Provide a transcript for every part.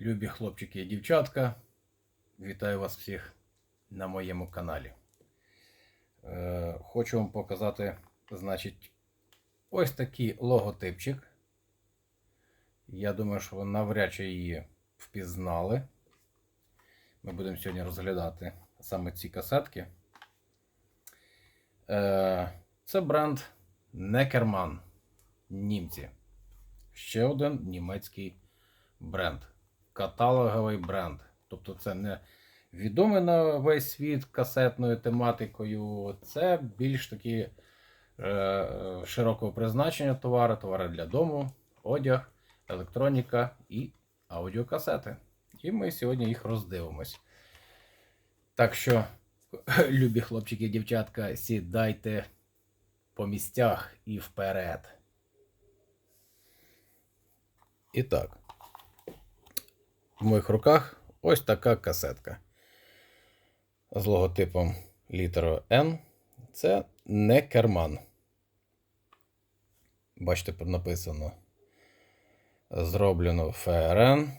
Любі хлопчики і дівчатка, вітаю вас всіх на моєму каналі. Е, хочу вам показати, значить, ось такий логотипчик. Я думаю, що ви навряд чи її впізнали. Ми будемо сьогодні розглядати саме ці касетки. Е, це бренд Neckermann. Німці. Ще один німецький бренд. Каталоговий бренд. Тобто це не відомий на весь світ касетною тематикою. Це більш такі е, широкого призначення товари, товари для дому, одяг, електроніка і аудіокасети. І ми сьогодні їх роздивимось. Так що, любі хлопчики і дівчатка, сідайте по місцях і вперед. І так, в моїх руках ось така касетка з логотипом літерою N. Це не керман. Бачите, написано. Зроблено ФРН.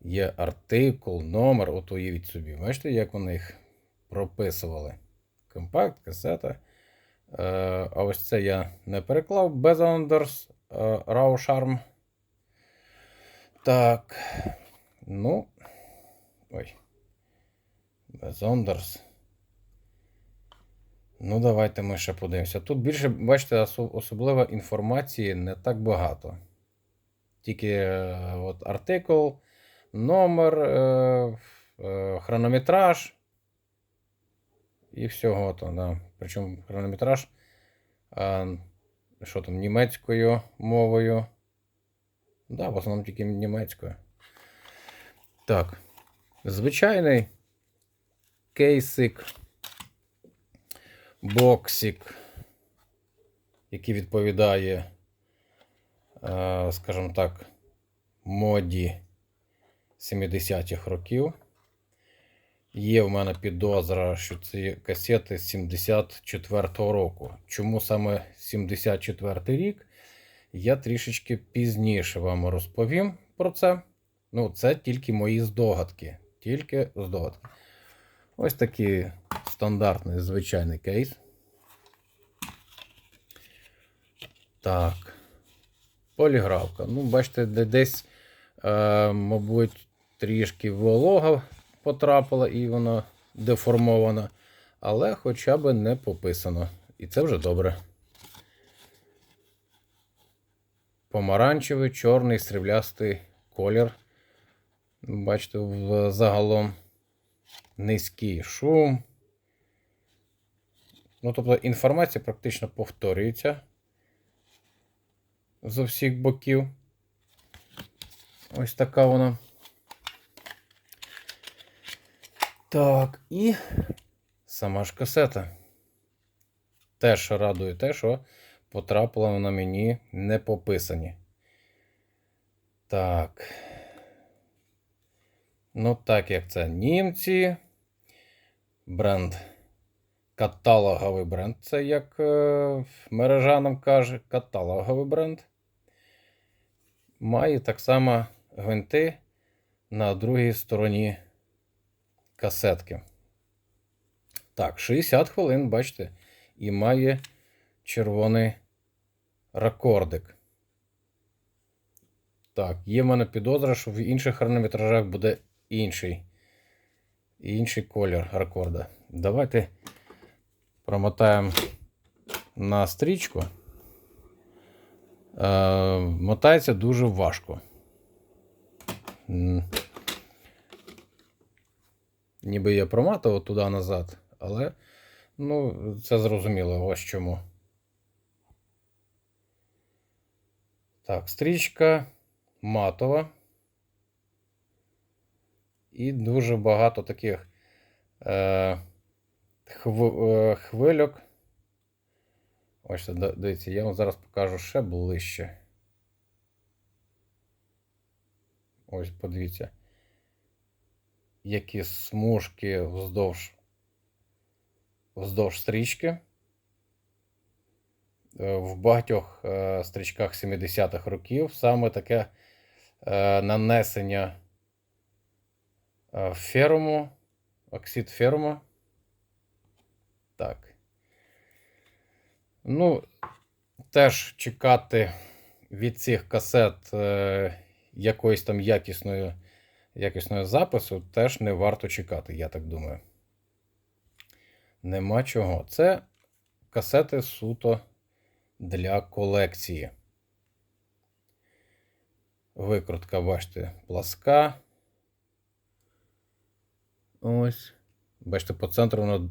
Є артикул, номер. От уявіть собі. Бачите, як вони їх прописували. Компакт, касета. Е, а ось це я не переклав. Безондерс Раушарм. Так. Ну. Ой. Безондерс. Ну, давайте ми ще подивимося. Тут більше, бачите, особливо інформації не так багато. Тільки е, от артикул, номер, е, е, хронометраж. І всього то, да. Причому хронометраж. е, що там, німецькою мовою. Да, в основному тільки німецькою. Так. Звичайний кейсик, боксик, який відповідає, е, скажімо так, моді 70-х років. Є в мене підозра, що це касети з 74-го року. Чому саме 74-й рік? Я трішечки пізніше вам розповім про це. Ну, це тільки мої здогадки. Тільки здогадки. Ось такий стандартний звичайний кейс. Так. Поліграфка. Ну, бачите, де десь, е, мабуть, трішки волога потрапила і вона деформована. Але хоча б не пописано. І це вже добре. Помаранчевий, чорний, сріблястий колір. Бачите, загалом низький шум. Ну, тобто інформація практично повторюється з усіх боків. Ось така вона. Так, і сама ж касета. Теж радує те, що потрапила вона мені не пописані. Так. Ну, так як це німці. Бренд. Каталоговий бренд. Це як е, мережа нам каже, каталоговий бренд. Має так само гвинти на другій стороні касетки. Так, 60 хвилин, бачите, і має червоний ракордик. Так, є в мене підозра, що в інших хронометражах буде інший. Інший колір ракорда. Давайте промотаємо на стрічку. Е, мотається дуже важко. Ніби я проматував туди назад, але ну, це зрозуміло ось чому. Так, стрічка матова. І дуже багато таких е, е, хвильок. Ось дивіться, я вам зараз покажу ще ближче. Ось подивіться. Які смужки вздовж, вздовж стрічки. Е, В багатьох е, стрічках 70-х років саме таке е, нанесення феруму, оксид феруму. Так. Ну, теж чекати від цих касет якоїсь там якісної, якісної запису теж не варто чекати, я так думаю. Нема чого. Це касети суто для колекції. Викрутка, бачите, пласка. Ось. Бачите, по центру воно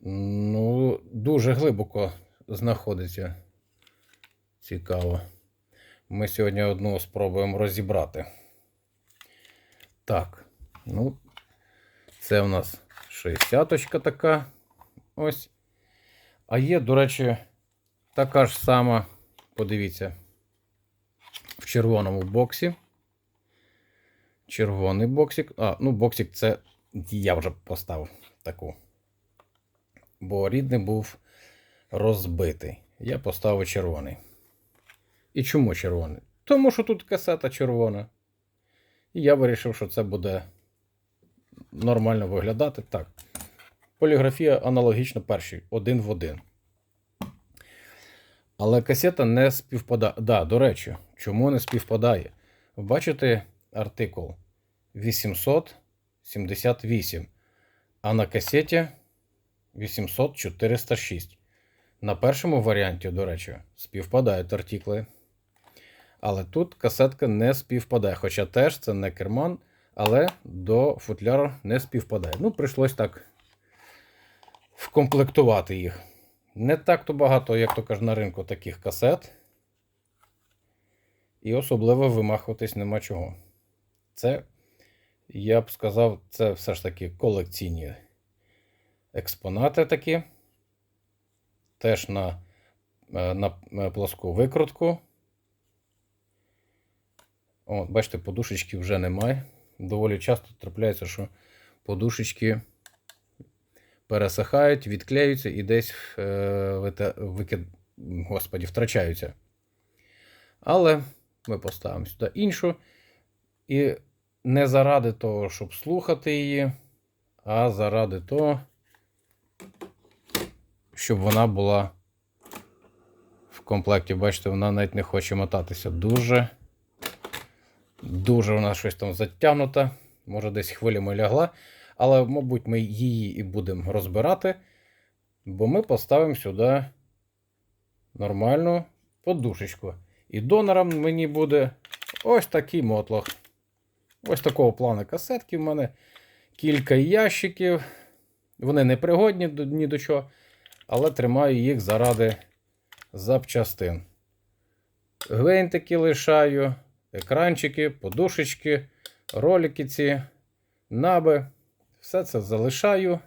ну, дуже глибоко знаходиться. Цікаво. Ми сьогодні одну спробуємо розібрати. Так, ну, це в нас 60-очка така. Ось. А є, до речі, така ж сама, подивіться, в червоному боксі. Червоний боксик. А, ну, боксик це я вже поставив таку. Бо рідний був розбитий. Я поставив червоний. І чому червоний? Тому що тут касета червона. І я вирішив, що це буде нормально виглядати. Так. Поліграфія аналогічно першій, один в один. Але касета не співпадає. Да, до речі, чому не співпадає? Бачите артикул 878, а на касеті 800 406. На першому варіанті, до речі, співпадають артикли. Але тут касетка не співпадає. Хоча теж це не керман, але до футляру не співпадає. Ну, прийшлось так вкомплектувати їх. Не так то багато, як то кажуть, на ринку таких касет. І особливо вимахуватись нема чого. Це, я б сказав, це все ж таки колекційні експонати такі. Теж на, е, на плоску викрутку. О, бачите, подушечки вже немає. Доволі часто трапляється, що подушечки пересихають, відклеюються і десь е, викид... Господі, втрачаються. Але ми поставимо сюди іншу. І не заради того, щоб слухати її, а заради того, щоб вона була в комплекті. Бачите, вона навіть не хоче мотатися. Дуже, дуже вона щось там затягнута. Може, десь хвилями лягла. Але, мабуть, ми її і будемо розбирати, бо ми поставимо сюди нормальну подушечку. І донором мені буде ось такий мотлох. Ось такого плану касетки в мене. Кілька ящиків. Вони не пригодні ні до чого, але тримаю їх заради запчастин. Гвинтики лишаю, екранчики, подушечки, ролики ці, наби. Все це залишаю.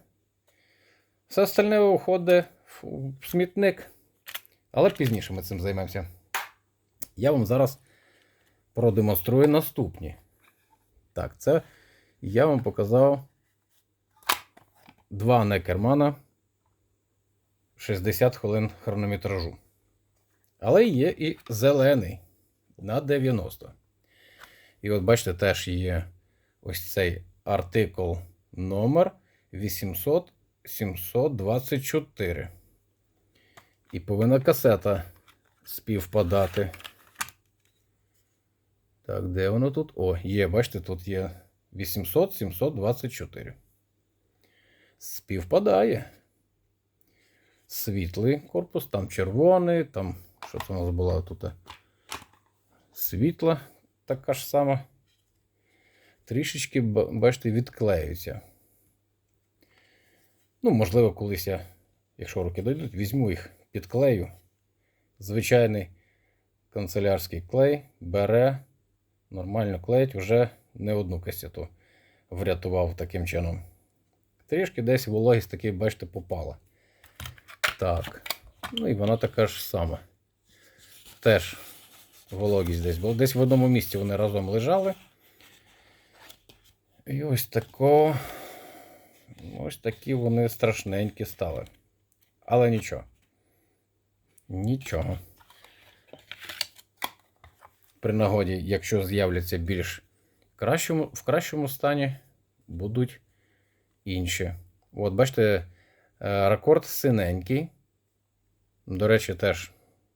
Все остальне уходить в смітник. Але пізніше ми цим займемося. Я вам зараз продемонструю наступні. Так, це я вам показав два некермана 60 хвилин хронометражу. Але є і зелений на 90. І от бачите, теж є ось цей артикул номер 800 724. І повинна касета співпадати. Так, де воно тут? О, є, бачите, тут є 800 724. Співпадає. Світлий корпус, там червоний, там, що це у нас була тут? Світла така ж сама. Трішечки, бачите, відклеюються. Ну, можливо, колись я, якщо руки дойдуть, візьму їх, підклею. Звичайний канцелярський клей бере, нормально клеїть, вже не одну касету врятував таким чином. Трішки десь вологість таки, бачите, попала. Так. Ну і вона така ж сама. Теж вологість десь була. Десь в одному місці вони разом лежали. І ось тако. Ось такі вони страшненькі стали. Але нічого. Нічого. при нагоді, якщо з'являться більш кращому, в кращому стані, будуть інші. От, бачите, е, рекорд синенький. До речі, теж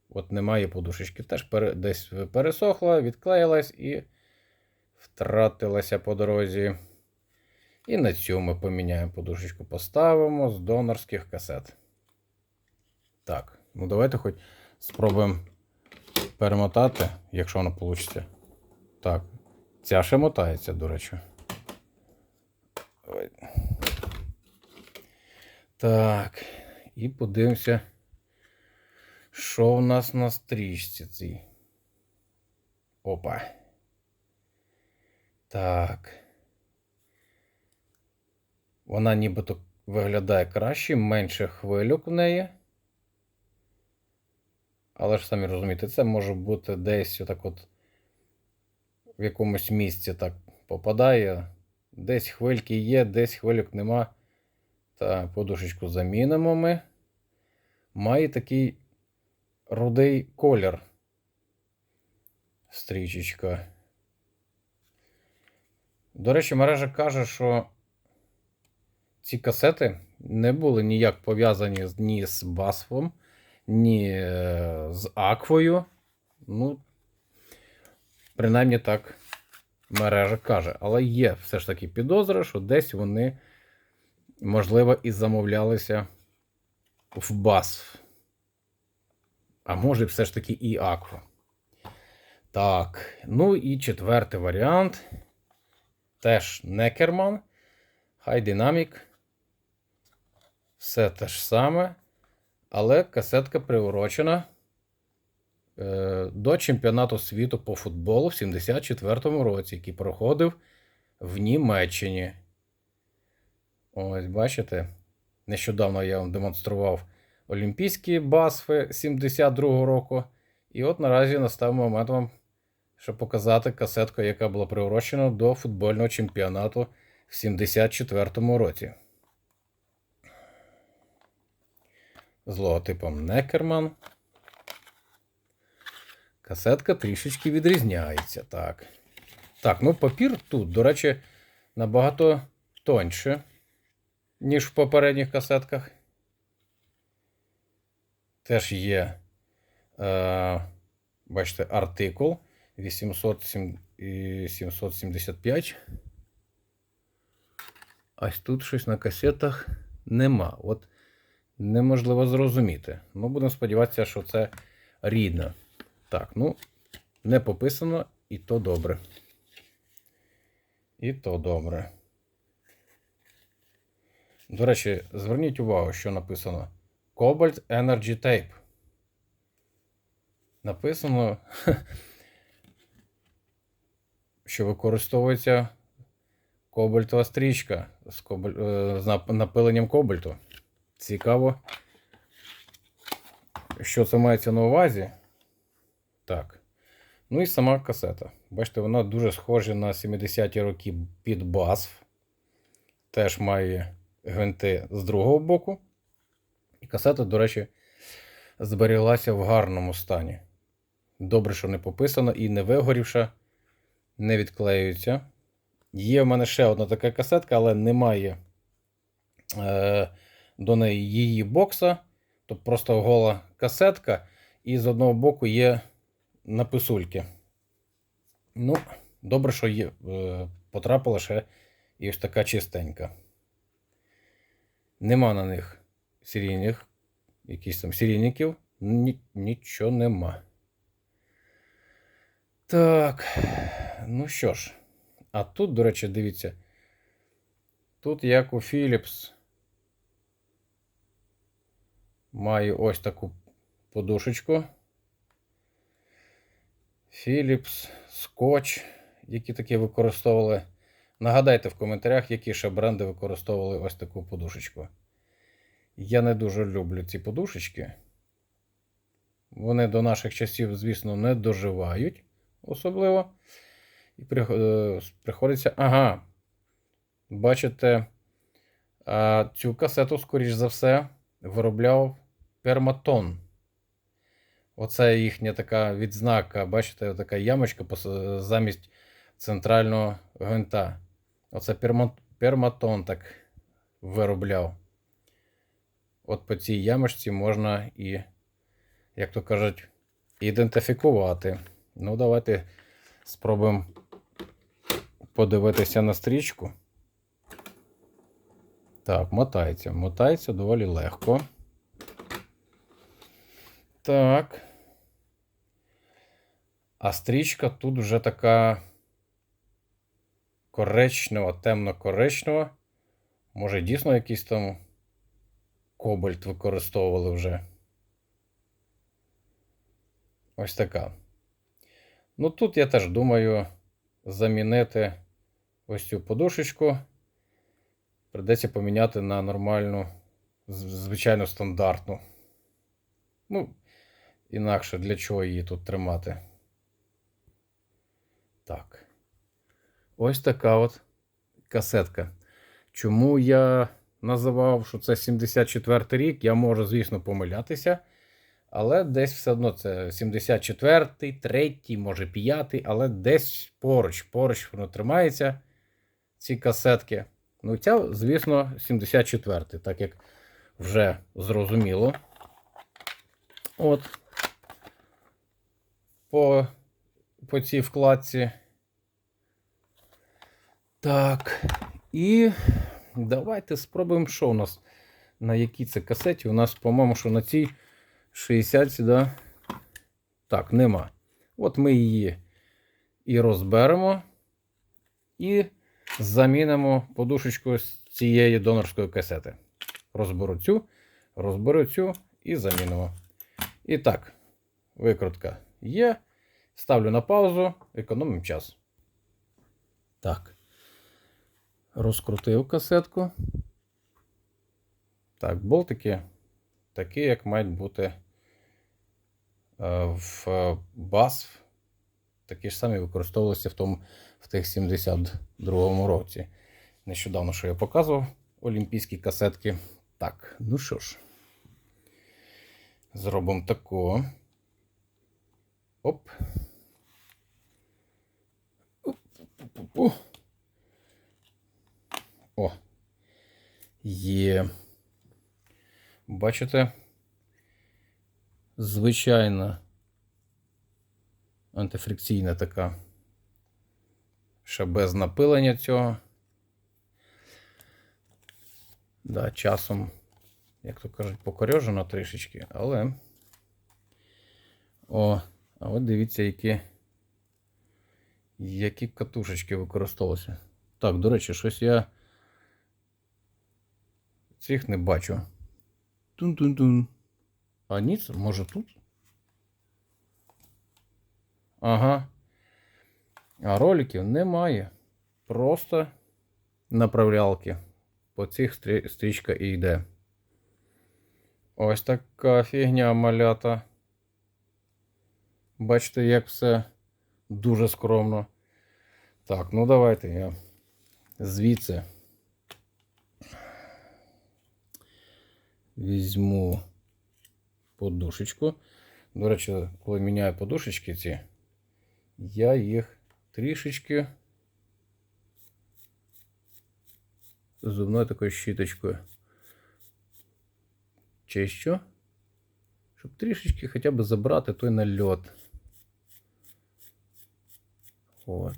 от немає подушечки. Теж десь пересохла, відклеїлась і втратилася по дорозі. І на цю ми поміняємо подушечку, поставимо з донорських касет. Так, ну давайте хоч спробуємо перемотати, якщо воно вийде. Так, ця ще мотається, до речі. Ой. Так, і подивимося, що в нас на стрічці цій. Опа. Так. Вона нібито виглядає краще, менше хвильок в неї. Але ж самі розумієте, це може бути десь отак от в якомусь місці так попадає. Десь хвильки є, десь хвильок нема. Та подушечку замінимо ми. Має такий рудий колір. Стрічечка. До речі, мережа каже, що ці касети не були ніяк пов'язані ні з басфом, ні е, з аквою. Ну, принаймні так мережа каже. Але є все ж таки підозра, що десь вони, можливо, і замовлялися в басф. А може, все ж таки і аква. Так, ну і четвертий варіант. Теж Некерман. High Dynamic. Все те ж саме. Але касетка приурочена е, до чемпіонату світу по футболу в 74-му році, який проходив в Німеччині. Ось, бачите? Нещодавно я вам демонстрував Олімпійські басфи 72-го року. І от наразі настав момент вам, щоб показати касетку, яка була приурочена до футбольного чемпіонату в 74-му році. З логотипом Некерман. Касетка трішечки відрізняється. Так. Так, ну папір тут, до речі, набагато тоньше, ніж в попередніх касетках. Теж є, е, бачите, артикул 807 і 775. Ось тут щось на касетах нема. От неможливо зрозуміти. Ну, будемо сподіватися, що це рідне. Так, ну, не пописано, і то добре. І то добре. До речі, зверніть увагу, що написано Cobalt Energy Tape. Написано, що використовується кобальтова стрічка з, кобаль... е, з напиленням кобальту. Цікаво, що це мається на увазі. Так. Ну і сама касета. Бачите, вона дуже схожа на 70-ті роки під BASF. Теж має гвинти з другого боку. І касета, до речі, зберіглася в гарному стані. Добре, що не пописано і не вигорівша, не відклеюється. Є в мене ще одна така касетка, але немає е, до неї її бокса. Тобто просто гола касетка, і з одного боку є написульки. Ну, добре, що є, е, потрапила ще і ось така чистенька. Нема на них серійних, якісь там серійників, ні, нічого нема. Так, ну що ж, а тут, до речі, дивіться, тут як у Philips маю ось таку подушечку. Philips, Scotch, які такі використовували. Нагадайте в коментарях, які ще бренди використовували ось таку подушечку. Я не дуже люблю ці подушечки. Вони до наших часів, звісно, не доживають особливо. І е, приходиться. Ага. Бачите, цю касету, скоріш за все, виробляв Перматон. Оце їхня така відзнака, бачите, така ямочка замість центрального гвинта. Оце перматон так виробляв. От по цій ямочці можна і, як то кажуть, ідентифікувати. Ну, давайте спробуємо подивитися на стрічку. Так, мотається. Мотається доволі легко. Так. А стрічка тут вже така коричнева, темно-коричнева. Може, дійсно якийсь там кобальт використовували вже. Ось така. Ну тут я теж думаю замінити ось цю подушечку. Придеться поміняти на нормальну, звичайно, стандартну. Ну, інакше для чого її тут тримати. Так. Ось така от касетка. Чому я називав, що це 74 рік, я можу, звісно, помилятися. Але десь все одно це 74-й, 3-й, може 5-й, але десь поруч, поруч воно тримається, ці касетки. Ну, ця, звісно, 74-й, так як вже зрозуміло. От. По, по цій вкладці. Так. І давайте спробуємо, що у нас на якій це касеті. У нас, по-моєму, що на цій 60 сюди. Так, нема. От ми її і розберемо, і замінимо подушечку з цієї донорської касети. Розберу цю, розберу цю і замінимо. І так, викрутка є. Ставлю на паузу, економимо час. Так. Розкрутив касетку. Так, болтики такі, як мають бути в BASF. Такі ж самі використовувалися в, тому, в тих 72-му році. Нещодавно, що я показував олімпійські касетки. Так, ну що ж, зробимо тако. Оп. Оп-оп-оп-оп. О. Є. Бачите? Звичайна антифрикційна така. Ще без напилення цього. Да, часом, як то кажуть, покорьожено трішечки, але. О, а от дивіться, які. Які катушечки використовувалися. Так, до речі, щось я цих не бачу. Тун-тун-тун. А ні, це може тут? Ага. А роликів немає. Просто направлялки. По цих стрі- стрічка і йде. Ось така фігня малята. Бачите, як все дуже скромно. Так, ну давайте я звідси візьму подушечку. До речі, коли міняю подушечки ці, я їх трішечки зубною такою щіточкою чищу, щоб трішечки хоча б забрати той нальот. От.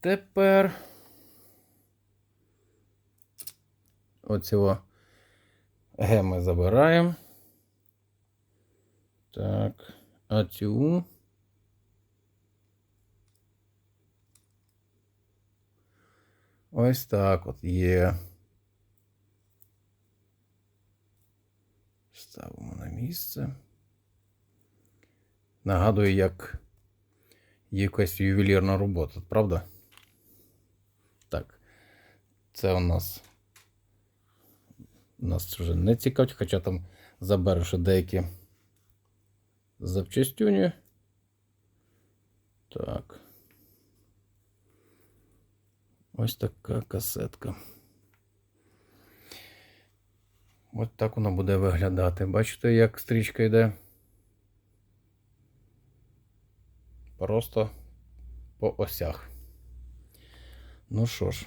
Тепер оцього Г ми забираємо. Так, а. Ось так от є. Ставимо на місце. Нагадую, як якась ювелірна робота, правда? Так. Це у нас. Нас вже не цікавить, хоча там заберу деякі запчастюні. Так. Ось така касетка. Ось так воно буде виглядати. Бачите, як стрічка йде? Просто по осях. Ну що ж,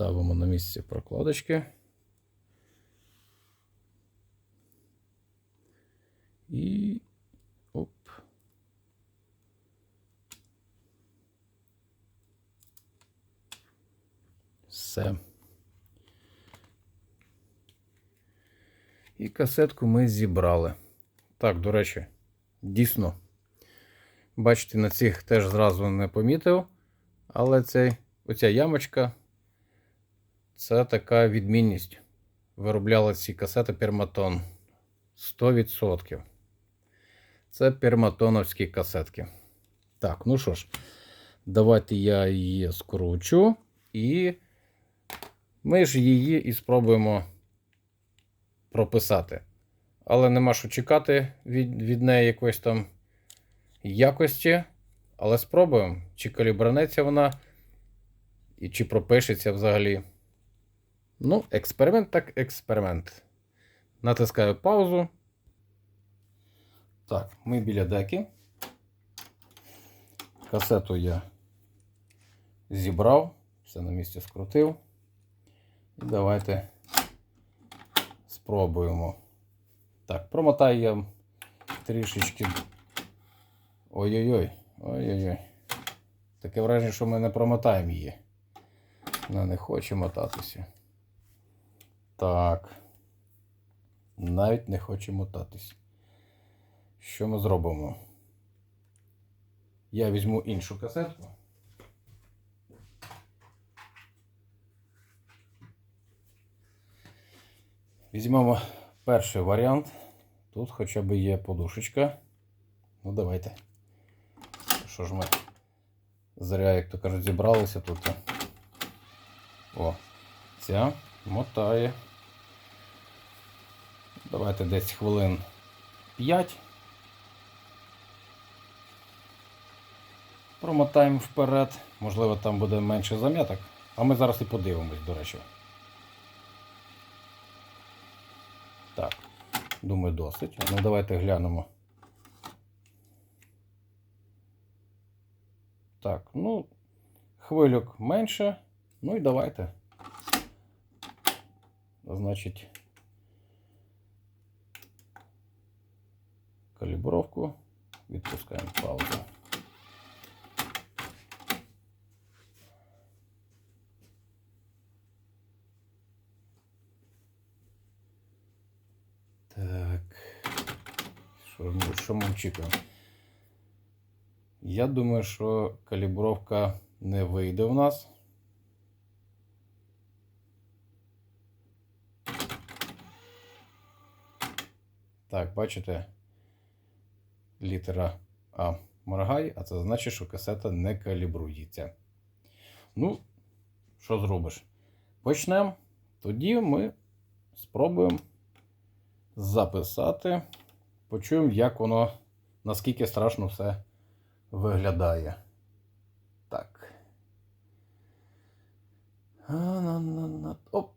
ставимо на місце прокладочки. І оп. Все. І касетку ми зібрали. Так, до речі, дійсно. Бачите, на цих теж зразу не помітив. Але цей, оця ямочка це така відмінність. Виробляли ці касети Перматон. 100%. Це перматоновські касетки. Так, ну що ж, давайте я її скручу і ми ж її і спробуємо прописати. Але нема що чекати від, від неї якоїсь там якості. Але спробуємо, чи калібранеться вона, і чи пропишеться взагалі. Ну, експеримент так експеримент. Натискаю паузу. Так, ми біля деки. Касету я зібрав, все на місці скрутив. І давайте спробуємо. Так, промотаю я трішечки. Ой-ой-ой, ой-ой-ой. Таке враження, що ми не промотаємо її. Вона не хоче мотатися. Так. Навіть не хоче мотатись. Що ми зробимо? Я візьму іншу касетку. Візьмемо перший варіант. Тут хоча б є подушечка. Ну, давайте. Що ж ми зря, як то кажуть, зібралися тут. О, ця мотає. Давайте десь хвилин 5. Промотаємо вперед. Можливо, там буде менше зам'яток. А ми зараз і подивимось, до речі. Так, думаю, досить. Ну, давайте глянемо. Так, ну, хвильок менше. Ну і давайте. Значить, калібровку. Відпускаємо паузу. Так. Що, що очікуємо? Я думаю, що калібровка не вийде у нас. Так, бачите, літера А моргає, а це значить, що касета не калібрується. Ну, що зробиш? Почнемо. Тоді ми спробуємо записати. Почуємо, як воно, наскільки страшно все виглядає. Так. А-на-на-на. Оп.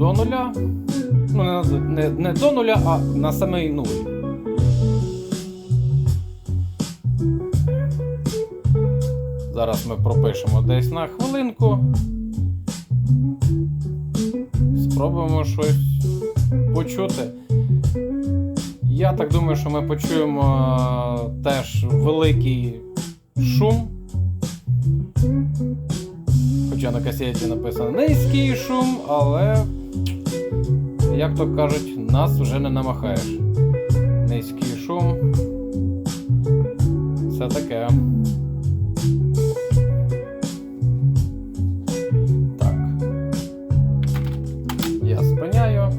До нуля. Ну, не, не, до нуля, а на самий нуль. Зараз ми пропишемо десь на хвилинку. Спробуємо щось почути. Я так думаю, що ми почуємо е, теж великий шум. Хоча на касеті написано низький шум, але, як то кажуть, нас вже не намахаєш. Низький шум. Це таке. Так. Я спиняю.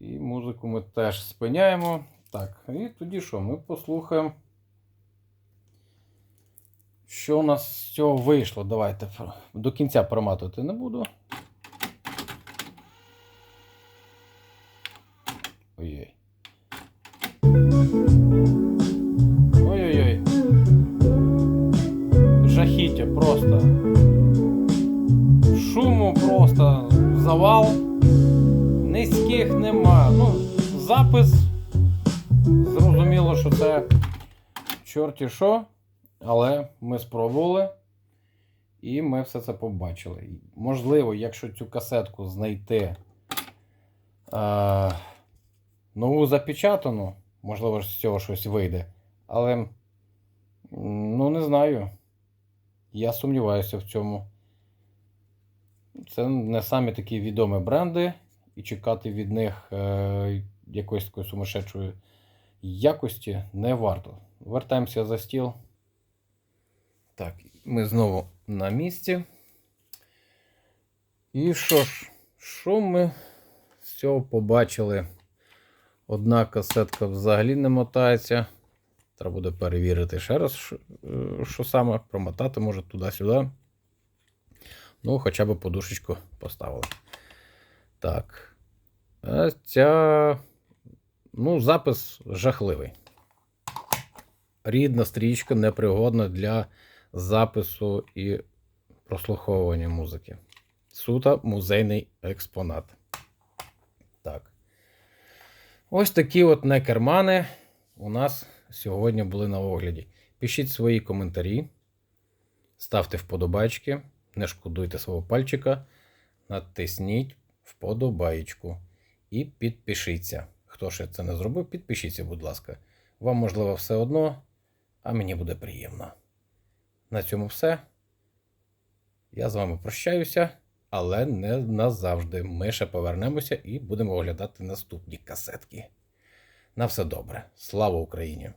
І музику ми теж спиняємо. Так, і тоді що? Ми послухаємо. Що у нас з цього вийшло? Давайте до кінця проматувати не буду. Просто. Низьких нема. Ну, запис. Зрозуміло, що це чорті що. Але ми спробували. І ми все це побачили. Можливо, якщо цю касетку знайти е, нову запечатану, можливо, з цього щось вийде. Але ну не знаю. Я сумніваюся в цьому. Це не самі такі відомі бренди, і чекати від них е, якоїсь такої сумасшедшої якості не варто. Вертаємося за стіл. Так, ми знову на місці. І що ж, що ми з цього побачили? Одна касетка взагалі не мотається. Треба буде перевірити ще раз, що, е, саме, промотати, може, туди-сюди. Ну, хоча б подушечку поставили. Так. Ця. Ну, запис жахливий. Рідна стрічка непригодна для запису і прослуховування музики. Суто музейний експонат. Так. Ось такі от некермани у нас сьогодні були на огляді. Пишіть свої коментарі, ставте вподобайки, не шкодуйте свого пальчика, натисніть вподобайку і підпишіться. Хто ще це не зробив, підпишіться, будь ласка. Вам, можливо, все одно, а мені буде приємно. На цьому все. Я з вами прощаюся, але не назавжди. Ми ще повернемося і будемо оглядати наступні касетки. На все добре. Слава Україні!